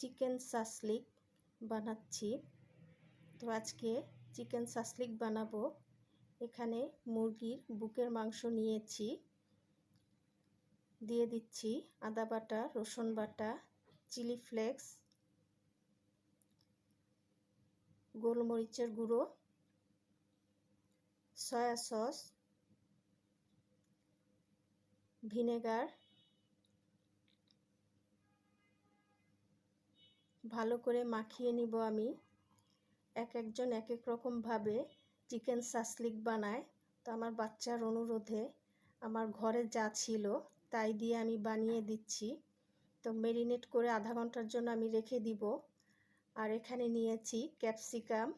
Chicken shashlik বানাচ্ছি। তো আজকে চিকেন সাসলিক বানাবো। এখানে মুরগির বুকের মাংস নিয়েছি। দিয়ে দিচ্ছি আদা বাটা, রসুন বাটা, চিলি ফ্লেক্স, গোলমরিচের গুঁড়ো, সয়া সস, ভিনেগার ভালো করে মাখিয়ে নিব আমি। এক একজন এক এক রকমভাবে চিকেন সাসলিক বানায়। তো আমার বাচ্চার অনুরোধে আমার ঘরে যা ছিল তাই দিয়ে আমি বানিয়ে দিচ্ছি। তো মেরিনেট করে আধা ঘণ্টার জন্য আমি রেখে দিব। আর এখানে নিয়েছি ক্যাপসিকাম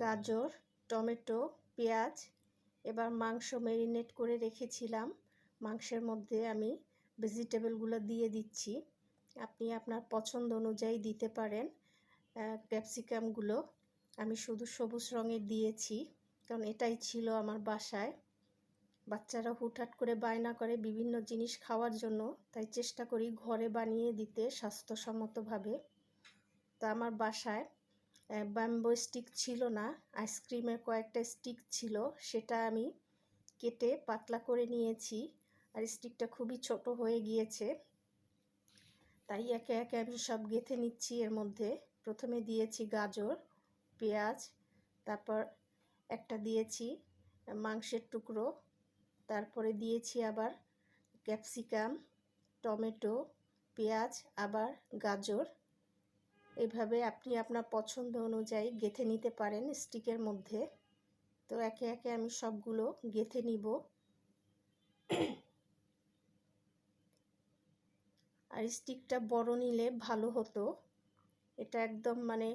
গাজর, টমেটো, পেঁয়াজ। এবার মাংস মেরিনেট করে রেখেছিলাম। মাংসের মধ্যে আমি ভেজিটেবলগুলো দিয়ে দিচ্ছি। আপনি আপনার পছন্দ অনুযায়ী দিতে পারেন ক্যাপসিকামগুলো আমি শুধু সবুজ রঙের দিয়েছি, কারণ এটাই ছিল আমার বাসায়। বাচ্চারা হুটহাট করে বায়না করে বিভিন্ন জিনিস খাওয়ার জন্য, তাই চেষ্টা করি ঘরে বানিয়ে দিতে স্বাস্থ্যসম্মতভাবে। তো আমার বাসায় ব্যাম্বো স্টিক ছিল না আইসক্রিমের কয়েকটা স্টিক ছিল, সেটা আমি কেটে পাতলা করে নিয়েছি। আর স্টিকটা খুবই ছোট হয়ে গিয়েছে। তাই একে একে আমি সব গেথে নিচ্ছি এর মধ্যে। প্রথমে দিয়েছি গাজর, পেঁয়াজ, তারপর একটা দিয়েছি মাংসের টুকরো, তারপরে দিয়েছি আবার ক্যাপসিকাম, টমেটো, পেঁয়াজ, আবার গাজর। এভাবে আপনি আপনার পছন্দ অনুযায়ী গেথে নিতে পারেন স্টিকের মধ্যে। তো একে একে আমি সবগুলো গেথে নিব। আর স্টিকটা বড় নিলে ভালো হতো। এটা একদম মানে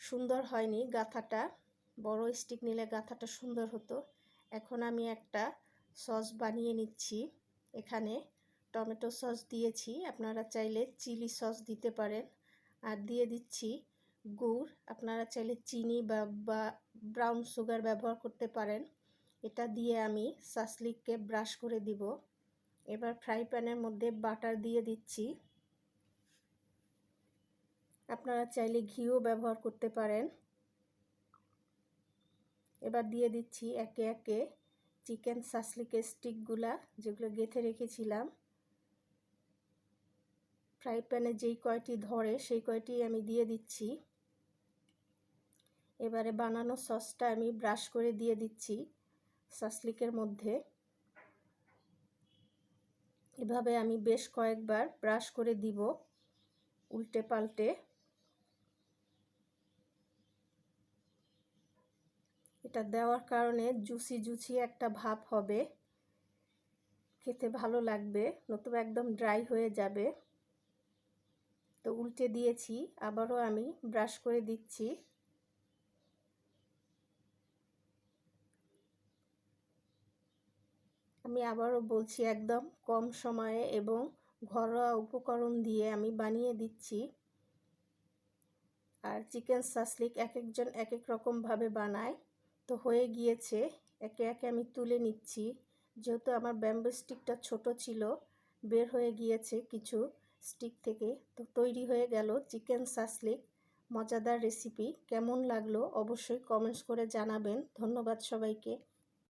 সুন্দর হয়নি গাথাটা। বড় স্টিক নিলে গাথাটা সুন্দর হতো। এখন আমি একটা সস বানিয়ে নিচ্ছি। এখানে টমেটো সস দিয়েছি। আপনারা চাইলে চিলি সস দিতে পারেন। আর দিয়ে দিচ্ছি গুড়। আপনারা চাইলে চিনি বা ব্রাউন সুগার ব্যবহার করতে পারেন। এটা দিয়ে আমি সাসলিককে ব্রাশ করে দিব। এবার ফ্রাই প্যানের মধ্যে বাটার দিয়ে দিচ্ছি। আপনারা চাইলে ঘিও ব্যবহার করতে পারেন। এবার দিয়ে দিচ্ছি একে একে চিকেন সাসলিকের স্টিকগুলা যেগুলো গেথে রেখেছিলাম। ফ্রাই প্যানে যেই কয়টি ধরে, সেই কয়টি আমি দিয়ে দিচ্ছি। এবারে বানানো সসটা আমি ব্রাশ করে দিয়ে দিচ্ছি সাসলিকের মধ্যে। এভাবে আমি বেশ কয়েকবার ব্রাশ করে দিব উল্টে পাল্টে। এটা দেওয়ার কারণে জুসি জুসি একটা ভাব হবে। খেতে ভালো লাগবে, নতুবা একদম ড্রাই হয়ে যাবে। তো উল্টে দিয়েছি, আবারও আমি ব্রাশ করে দিচ্ছি। আমি আবারও বলছি, একদম কম সময়ে এবং ঘরোয়া উপকরণ দিয়ে আমি বানিয়ে দিচ্ছি। আর চিকেন সাসলিক এক একজন এক এক রকমভাবে বানায়। তো হয়ে গিয়েছে, একে একে আমি তুলে নিচ্ছি। যেহেতু আমার ব্যাম্বু স্টিকটা ছোট ছিল, বের হয়ে গিয়েছে কিছু স্টিক থেকে। তো তৈরি হয়ে গেল চিকেন সাসলিক। মজাদার রেসিপি। কেমন লাগল অবশ্যই কমেন্টস করে জানাবেন। ধন্যবাদ সবাইকে।